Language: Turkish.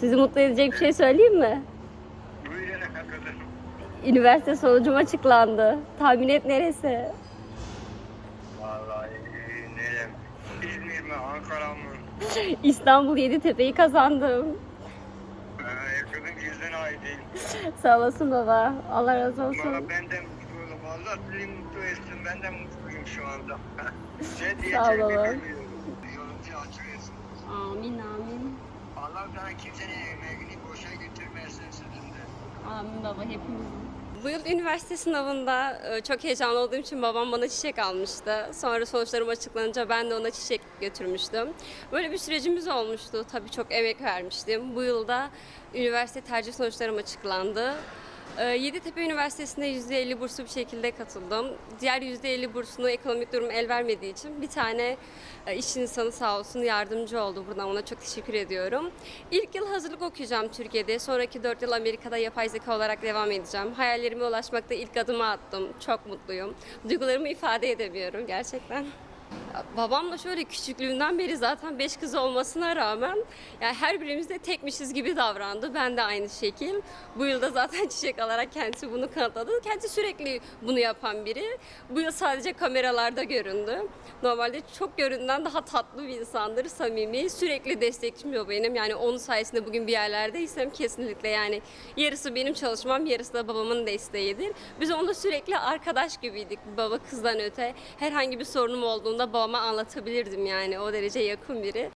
Sizi mutlu edecek bir şey söyleyeyim mi? Buyurun kızım. Üniversite sonucum açıklandı. Tahmin et neresi? Vallahi nerem? İzmir mi, Ankara mı? İstanbul Yeditepe'yi kazandım. Ee, yüzün ay değil. Sağ olasın baba. Allah razı olsun. Valla ben de mutluyum. Allah sizi mutlu etsin. Ben de mutluyum şu anda. ne Sağ diyeceğimi ol baba. bilmiyorum. Yolunca açık etsin. Amin amin. Allah sana kimsenin emeğini boşa getirmesin sizin de. Amin baba hepimizin. Bu yıl üniversite sınavında e, çok heyecanlı olduğum için babam bana çiçek almıştı. Sonra sonuçlarım açıklanınca ben de ona çiçek götürmüştüm. Böyle bir sürecimiz olmuştu. Tabii çok emek vermiştim. Bu yılda üniversite tercih sonuçlarım açıklandı. E, Yeditepe Üniversitesi'ne %50 burslu bir şekilde katıldım. Diğer %50 bursunu ekonomik durum el vermediği için bir tane e, iş insanı sağ olsun yardımcı oldu. Buradan ona çok teşekkür ediyorum. İlk yıl hazırlık okuyacağım Türkiye'de. Sonraki 4 yıl Amerika'da yapay zeka olarak devam edeceğim. Hayallerime ulaşmakta ilk adımı attım. Çok mutluyum. Duygularımı ifade edemiyorum gerçekten. Ya, Babam da şöyle küçüklüğünden beri zaten beş kız olmasına rağmen yani her birimiz de tekmişiz gibi davrandı. Ben de aynı şekil. Bu yılda zaten çiçek alarak kendisi bunu kanıtladı. Kendisi sürekli bunu yapan biri. Bu yıl sadece kameralarda göründü. Normalde çok göründen daha tatlı bir insandır, samimi. Sürekli destekçim benim. Yani onun sayesinde bugün bir yerlerdeysem kesinlikle yani yarısı benim çalışmam, yarısı da babamın desteğidir. Biz onunla sürekli arkadaş gibiydik. Baba kızdan öte. Herhangi bir sorunum olduğunda babama anlatabilirdim yani. O derece yakın biri.